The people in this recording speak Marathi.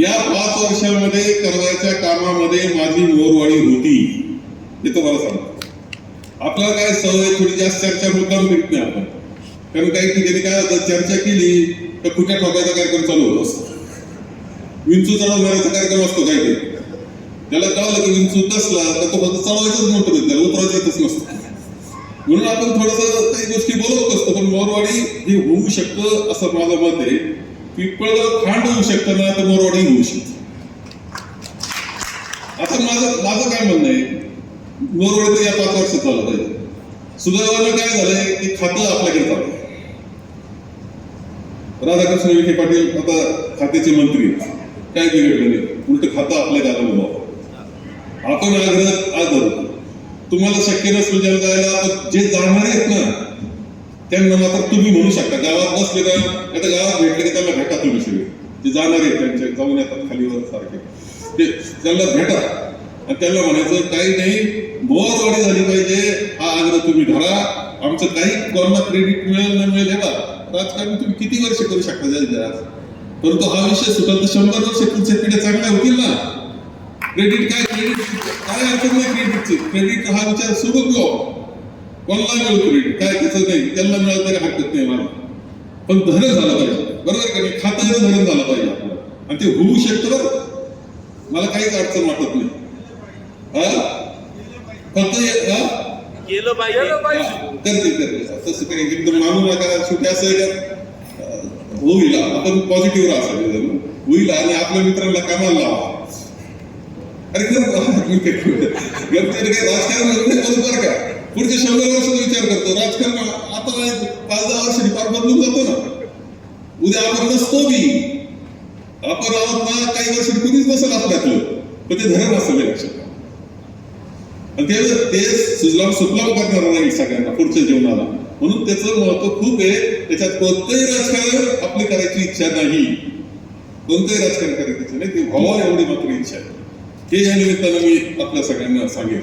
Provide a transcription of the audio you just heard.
या पाच वर्षामध्ये करण्याच्या कामामध्ये माझी मोरवाडी होती. हे तुम्हाला सांगतो. आपल्याला काय सवय थोडी जास्त चर्चा मुद्दाम करीत नाही आपण. कारण काही ठिकाणी काय होतं? चर्चा केली तर कुठ्या ठोकायचा कार्यक्रम चालू होत असतो. विंचू चढवणाऱ्याचा कार्यक्रम असतो काही त्याला कळलं की विंचू कसला तर तो फक्त चढवायचंच म्हणतो त्याला उतरायचं येतच नसतं. म्हणून आपण थोडस काही गोष्टी बोलवत असतो पण मोरवाडी हे होऊ शकतं असं माझं मत आहे. पिंपळगाव खांड होऊ शकतं ना तर मोरवाडी होऊ शकतं. आता माझं माझं काय म्हणणं आहे? मोरवाडी तर या पाच वर्षात चालू पाहिजे सुदैवानं काय झालंय? की खातं आपल्याकडे चालू राधाकृष्ण विखे पाटील आता खात्याचे मंत्री काय बिघडलं नाही? उलट खातं आपल्या गाला उभं आपण आग्रह आज धरतो तुम्हाला शक्य नसेल ज्यांना जायला जे जाणार आहेत ना त्यांना मात्र तुम्ही म्हणू शकता गावात बसले का आता गावात भेटले की त्यांना भेटा तुम्ही सगळे. ते जाणार आहे त्यांच्या जाऊन येतात खालीवर सारखे. ते त्यांना भेटा. आणि त्यांना म्हणायचं काही नाही बोरवाडी झाली पाहिजे. हा आग्रह तुम्ही धरा. आमचं काही कोणाला क्रेडिट मिळेल न मिळेल बा राजकारण तुम्ही किती वर्ष करू शकता जास्त परंतु हा विषय सुटल तर शंभर वर्ष पुढच्या पिढ्या चांगल्या होतील ना? क्रेडिट काय क्रेडिट काय अडचण नाही क्रेडिटची क्रेडिट हा विचार सुरू घेऊ कोणाला मिळेल क्रेडिट काय त्याचं नाही. त्यांना मिळालं तरी हरकत नाही मला पण धरण झालं पाहिजे. बरोबर का नाही? खातं धरण झालं पाहिजे आपलं. आणि ते होऊ शकतं बरं. मला काहीच अडचण वाटत नाही. हा? फक्त? केलं पाहिजे. करते तसं काही एकदम मानू नका शेवटी असं होईल. आपण पॉझिटिव्ह राहा होईल. आणि आपल्या मित्रांना कामाला लावा. अरे खरं गमतीने काय राजकारण नाही बरं का? पुढच्या शंभर वर्षाचा विचार करतो. राजकारण आता नाही, पाच दहा वर्षांनी फार बदलून जातो ना. उद्या आपण नसतो मी आपण आहोत ना काही वर्षांनी कुणीच नसेल आपल्यातलं पण ते धरण असेल लक्षात आणि ते ते सुजलाम सुफलाम करणार नाही सगळ्यांना पुढच्या जीवनाला. म्हणून त्याचं महत्त्व खूप आहे. त्याच्यात कोणतंही राजकारण आपली करायची इच्छा नाही. कोणतंही राजकारण करायची इच्छा नाही. ते व्हावं एवढी मात्र इच्छा आहे. हे या निमित्तानं मी आपल्या सगळ्यांना सांगेन